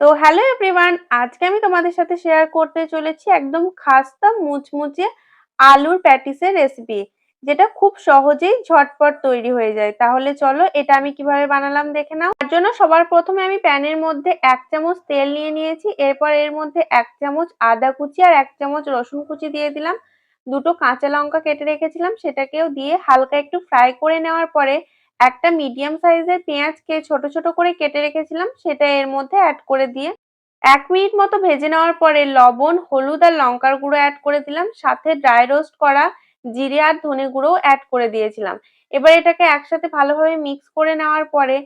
তো hello everyone আজকে আমি তোমাদের সাথে শেয়ার করতে চলেছি একদম খাস্তা মুচমুচে আলুর প্যাটিসের রেসিপি যেটা খুব সহজেই ঝটপট তৈরি হয়ে যায়। তাহলে চলো এটা আমি কীভাবে বানালাম দেখে নাও। তার জন্য সবার প্রথমে আমি প্যানের মধ্যে এক চামচ তেল নিয়ে নিয়েছি, এরপর এর মধ্যে এক চামচ আদা কুচি আর এক চামচ রসুন কুচি দিয়ে দিলাম। দুটো কাঁচা লঙ্কা কেটে রেখেছিলাম, সেটাকেও দিয়ে হালকা একটু ফ্রাই করে নেওয়ার পরে একটা মিডিয়াম সাইজের পেঁয়াজকে ছোট ছোট করে কেটে রেখেছিলাম, সেটা এর মধ্যে অ্যাড করে দিয়ে এক মিনিট মতো ভেজে নেওয়ার পরে লবণ, হলুদ আর লঙ্কার গুঁড়ো অ্যাড করে দিলাম, সাথে ড্রাই রোস্ট করা জিরে আর ধনে গুঁড়োও অ্যাড করে দিয়েছিলাম। এবার এটাকে একসাথে ভালোভাবে মিক্স করে নেওয়ার পরে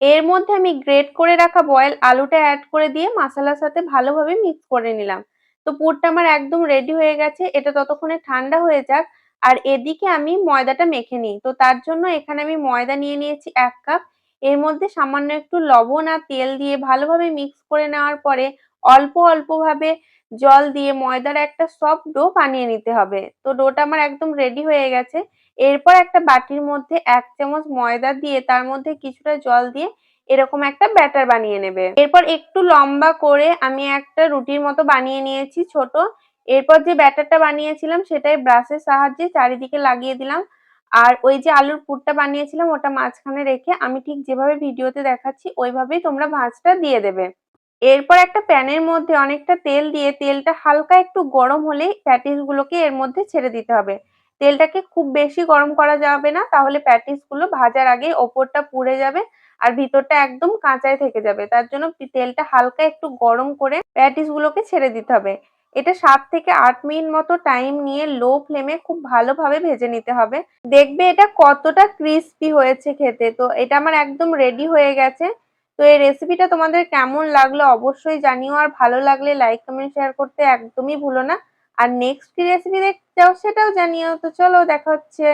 এর মধ্যে আমি গ্রেট করে রাখা বয়েল আলুটা অ্যাড করে দিয়ে মশলার সাথে ভালোভাবে মিক্স করে নিলাম। তো পুরটা আমার একদম রেডি হয়ে গেছে, এটা ততক্ষণে ঠান্ডা হয়ে যাক। আর এদিকে আমি ময়দাটা মেখে নিই। তো তার জন্য এখানে আমি ময়দা নিয়ে নিয়েছি এক কাপ। এর মধ্যে সামান্য একটু লবণ আর তেল দিয়ে ভালোভাবে মিক্স করে নেওয়ার পরে অল্প অল্প ভাবে জল দিয়ে ময়দার একটা সফট ডো বানিয়ে নিতে হবে। তো ডোটা আমার একদম রেডি হয়ে গেছে। এরপর একটা বাটির মধ্যে এক চামচ ময়দা দিয়ে তার মধ্যে কিছুটা জল দিয়ে এরকম একটা ব্যাটার বানিয়ে নেবে। এরপর একটু লম্বা করে আমি একটা রুটির মতো বানিয়ে নিয়েছি ছোট। এরপর যে ব্যাটারটা বানিয়েছিলাম সেটাই ব্রাশের সাহায্যে চারিদিকে লাগিয়ে দিলাম। আর ওই যে আলুর পুরটা বানিয়েছিলাম ওটা মাঝখানে রেখে আমি ঠিক যেভাবে ভিডিওতে দেখাচ্ছি ওইভাবেই তোমরা ভাঁজটা দিয়ে দেবে। এরপর একটা প্যানের মধ্যে অনেকটা তেল দিয়ে তেলটা হালকা একটু গরম হলেই প্যাটিসগুলোকে এর মধ্যে ছেড়ে দিতে হবে। তেলটাকে খুব বেশি গরম করা যাবে না, তাহলে প্যাটিসগুলো ভাজার আগে ওপরটা পুড়ে যাবে আর ভিতরটা একদম কাঁচায় থেকে যাবে। তার জন্য তেলটা হালকা একটু গরম করে প্যাটিসগুলোকে ছেড়ে দিতে হবে। এটা সাত থেকে আট মিনিট মতো টাইম নিয়ে লো ফ্লেমে খুব ভালোভাবে ভেজে নিতে হবে। দেখবে এটা কতটা ক্রিস্পি হয়েছে খেতে। তো এটা আমার একদম রেডি হয়ে গেছে। তো এই রেসিপিটা তোমাদের কেমন লাগল অবশ্যই জানিও। আর ভালো লাগলে লাইক কমেন্ট শেয়ার করতে একদমই ভুলো না। আর নেক্সট কি রেসিপি দেখতে চাও সেটাও জানিও। তো চলো, দেখা হচ্ছে।